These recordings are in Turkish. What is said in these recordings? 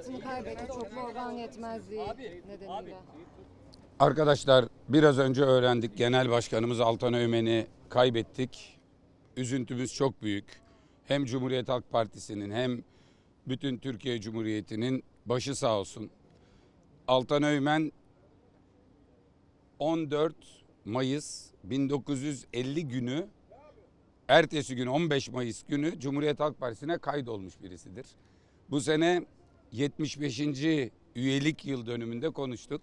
hayatını kaybetti çoklu organ yetmezliği nedeniyle. Arkadaşlar biraz önce öğrendik. Genel Başkanımız Altan Öğmen'i kaybettik. Üzüntümüz çok büyük. Hem Cumhuriyet Halk Partisi'nin hem bütün Türkiye Cumhuriyeti'nin başı sağ olsun. Altan Öğmen 14 Mayıs 1950 günü ertesi gün 15 Mayıs günü Cumhuriyet Halk Partisi'ne kaydolmuş birisidir. Bu sene 75. üyelik yıl dönümünde konuştuk.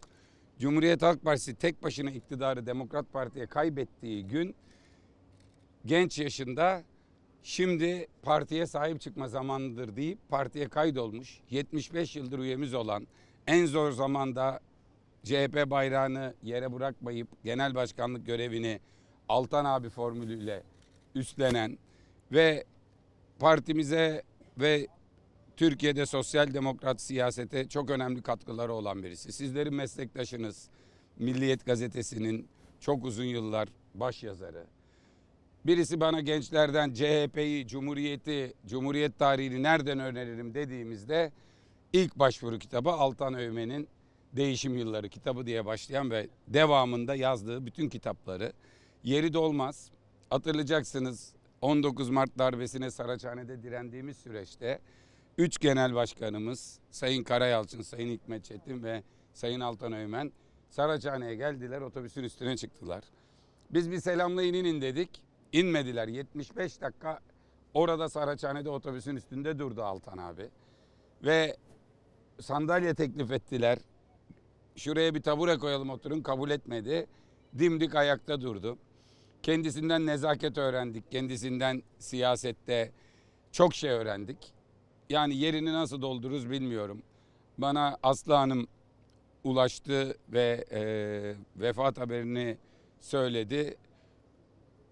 Cumhuriyet Halk Partisi tek başına iktidarı Demokrat Parti'ye kaybettiği gün genç yaşında şimdi partiye sahip çıkma zamanıdır deyip partiye kaydolmuş. 75 yıldır üyemiz olan en zor zamanda CHP bayrağını yere bırakmayıp genel başkanlık görevini Altan abi formülüyle üstlenen ve partimize ve Türkiye'de sosyal demokrat siyasete çok önemli katkıları olan birisi. Sizlerin meslektaşınız, Milliyet Gazetesi'nin çok uzun yıllar baş yazarı. Birisi bana gençlerden CHP'yi, Cumhuriyeti, Cumhuriyet tarihini nereden öğrenirim dediğimizde ilk başvuru kitabı Altan Öğmen'in Değişim Yılları kitabı diye başlayan ve devamında yazdığı bütün kitapları. Yeri dolmaz. Hatırlayacaksınız 19 Mart darbesine Saraçhane'de direndiğimiz süreçte üç genel başkanımız Sayın Karayalçın, Sayın Hikmet Çetin ve Sayın Altan Öğmen Saraçhane'ye geldiler otobüsün üstüne çıktılar. Biz bir selamlayın inin dedik. İnmediler. 75 dakika orada Saraçhane'de otobüsün üstünde durdu Altan abi. Ve sandalye teklif ettiler. Şuraya bir tabure koyalım oturun kabul etmedi. Dimdik ayakta durdu. Kendisinden nezaket öğrendik. Kendisinden siyasette çok şey öğrendik. Yani yerini nasıl doldururuz bilmiyorum. Bana Aslı Hanım ulaştı ve e, vefat haberini söyledi.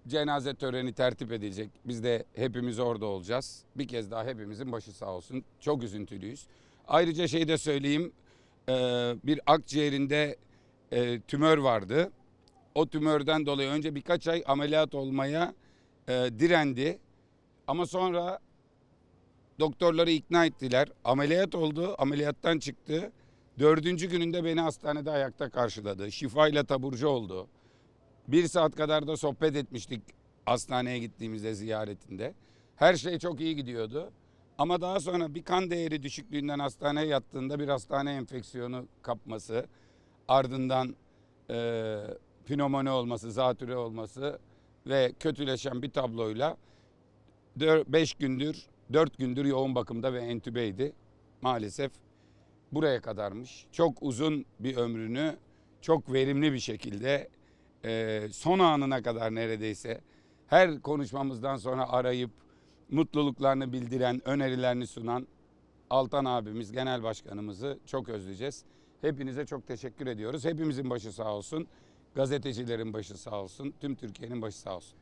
Cenaze töreni tertip edilecek. Biz de hepimiz orada olacağız. Bir kez daha hepimizin başı sağ olsun. Çok üzüntülüyüz. Ayrıca şey de söyleyeyim. e, bir akciğerinde e, tümör vardı. O tümörden dolayı önce birkaç ay ameliyat olmaya e, direndi. Ama sonra doktorları ikna ettiler. Ameliyat oldu, ameliyattan çıktı. Dördüncü gününde beni hastanede ayakta karşıladı. Şifayla taburcu oldu. Bir saat kadar da sohbet etmiştik hastaneye gittiğimizde ziyaretinde. Her şey çok iyi gidiyordu. Ama daha sonra bir kan değeri düşüklüğünden hastaneye yattığında bir hastane enfeksiyonu kapması, ardından e, pnömoni olması, zatüre olması ve kötüleşen bir tabloyla 5 gündür, 4 gündür yoğun bakımda ve entübeydi. Maalesef buraya kadarmış. Çok uzun bir ömrünü çok verimli bir şekilde e, son anına kadar neredeyse her konuşmamızdan sonra arayıp mutluluklarını bildiren, önerilerini sunan Altan abimiz, genel başkanımızı çok özleyeceğiz. Hepinize çok teşekkür ediyoruz. Hepimizin başı sağ olsun. Gazetecilerin başı sağ olsun. Tüm Türkiye'nin başı sağ olsun.